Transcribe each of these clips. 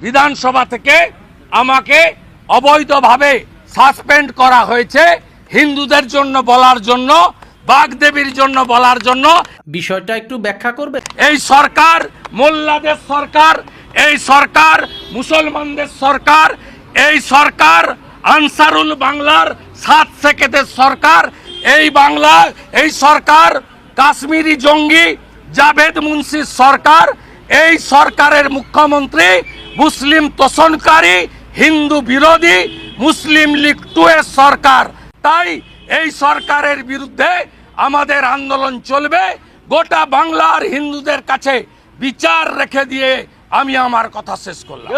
বিধানসভা থেকে আমাকে অবৈধভাবে সাসপেন্ড করা হয়েছে হিন্দুদের জন্য বলার জন্য বাগদেবীর জন্য বলার জন্য। বিষয়টা একটু ব্যাখ্যা করবে? এই সরকার মোল্লাদের সরকার এই সরকার মুসলমানদের সরকার এই সরকার আনসারুল বাংলার সাত সেকেদের সরকার এই বাংলা এই সরকার কাশ্মীরি জঙ্গি জাভেদ মুন্সির সরকার এই সরকারের মুখ্যমন্ত্রী মুসলিম তোষণকারী হিন্দু বিরোধী মুসলিম লীগ টু এর সরকার। তাই এই সরকারের বিরুদ্ধে আমাদের আন্দোলন চলবে। গোটা বাংলার হিন্দুদের কাছে বিচার রেখে দিয়ে আমি আমার কথা শেষ করলাম।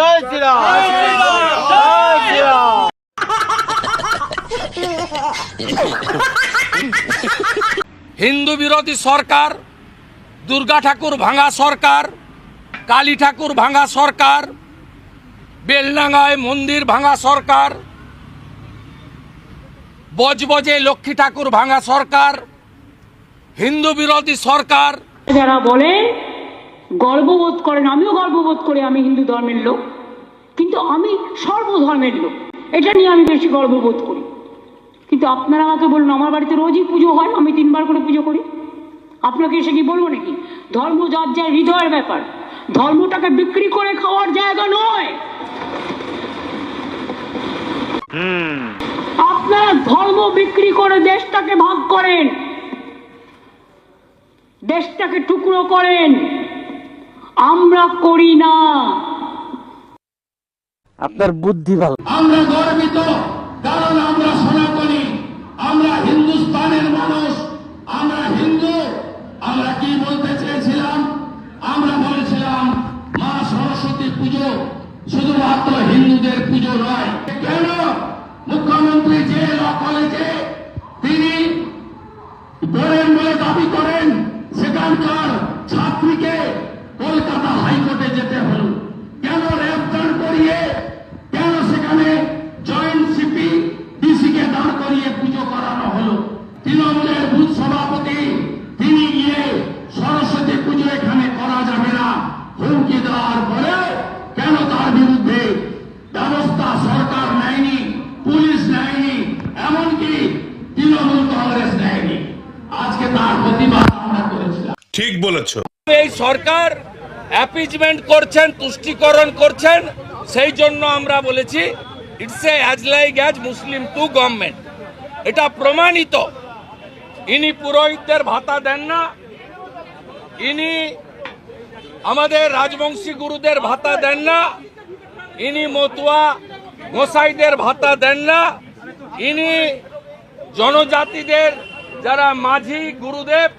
হিন্দু বিরোধী সরকার দুর্গা ঠাকুর ভাঙা সরকার কালী ঠাকুর ভাঙা সরকার বেলডাঙ্গায় মন্দির ভাঙা সরকার, বজবজে লক্ষ্মী ঠাকুর ভাঙা সরকার, হিন্দু বিরোধী সরকার। যারা বলেন গর্ববোধ করেন, আমিও গর্ববোধ করি, আমি হিন্দু ধর্মের লোক, কিন্তু আমি সর্বধর্মের লোক, এটা নিয়ে আমি বেশি গর্ববোধ করি। কিন্তু আপনারা আমাকে বলুন, আমার বাড়িতে রোজই পুজো হয়, আমি তিনবার করে পুজো করি? আপনাকে এসে কি বলব নাকি? ধর্ম যার যার হৃদয়ের ব্যাপার, ধর্মটাকে বিক্রি করে খাওয়ার জায়গা নয়। আপনারা ধর্ম বিক্রি করে দেশটাকে ভাগ করেন। দেশটাকে টুকরো করেন। আমরা করি না। আপনার বুদ্ধি ভালো। আমরা গর্বিত কারণ আমরা সনাতনী। আমরা হিন্দুস্তানের মানুষ। হিন্দুদের পুজো নয়। কেন? মুখ্যমন্ত্রী যে ল কলেজে তিনি পড়েন বলে দাবি করেন, সেখানকার ছাত্রীকে কলকাতা হাইকোর্টে যেতে হল কেন র্যাপদান করিয়ে কেন সেখানে জয়েন্ট সিপি ডিসিকে দাঁড় করিয়ে পুজো করানো হলো তৃণমূলের বুথ সভাপতি তিনি গিয়ে সরস্বতী পুজো এখানে করা যাবে না হুমকি দেওয়ার পরে কেন তার বিরুদ্ধে ব্যবস্থা সরকার নেয়নি পুলিশ নেয়নি এমনকি তৃণমূল কংগ্রেস নেয়নি আজকে তার প্রতিবাদ আমরা করেছিলাম। ঠিক বলেছ। এই সরকার অ্যাপিজমেন্ট করছেন তুষ্টিকরণ করছেন সেই জন্য আমরা বলেছি it's a as like as Muslim to government এটা প্রমাণিত। ইনি পুরোহিতদের ভাতা দেন না। ইনি আমাদের রাজবংশী গুরুদের ভাতা দেন না। ইনি মতুয়া গোসাইদের ভাতা দেন না। ইনি জনজাতিদের, যারা মাঝি গুরুদেব,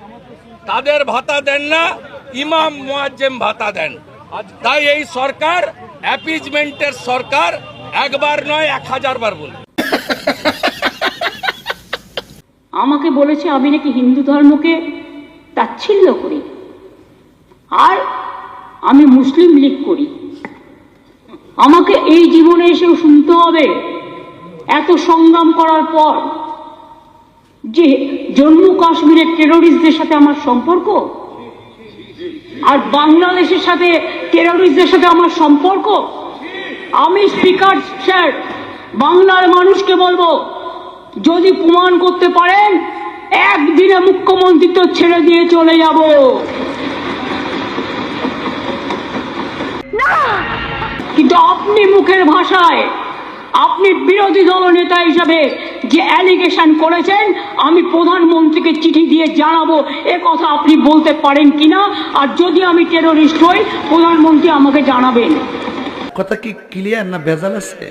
তাদের ভাতা দেন না, ইমাম মোয়াজ্জেম ভাতা দেন। তাই এই সরকার অ্যাপিজমেন্টের সরকার, একবার নয়, এক হাজার বার বলে। আমাকে বলেছে আমি নাকি হিন্দু ধর্মকে তাচ্ছিল্য করি। আর আমি মুসলিম লীগ করি। আমাকে এই জীবনে এসেও শুনতে হবে। এত সংগ্রাম করার পর যে জম্মু কাশ্মীরের টেরোরিস্টদের সাথে আমার সম্পর্ক আর বাংলাদেশের সাথে টেরোরিস্টদের সাথে আমার সম্পর্ক, আমি স্পিকার স্যার বাংলার মানুষকে বলব, যদি প্রমাণ করতে পারেন, একদিনে মুখ্যমন্ত্রিত্ব ছেড়ে দিয়ে চলে যাব। কিন্তু আপনি মুখের ভাষায়, আপনি বিরোধী দল নেতা হিসাবে যে অ্যালিগেশন করেছেন, আমি প্রধানমন্ত্রীকে চিঠি দিয়ে জানাব, এ কথা আপনি বলতে পারেন কিনা? আর যদি আমি টেরোরিস্ট হই, প্রধানমন্ত্রী আমাকে জানাবেন। কথা কি ক্লিয়ার না ভেজাল আছে?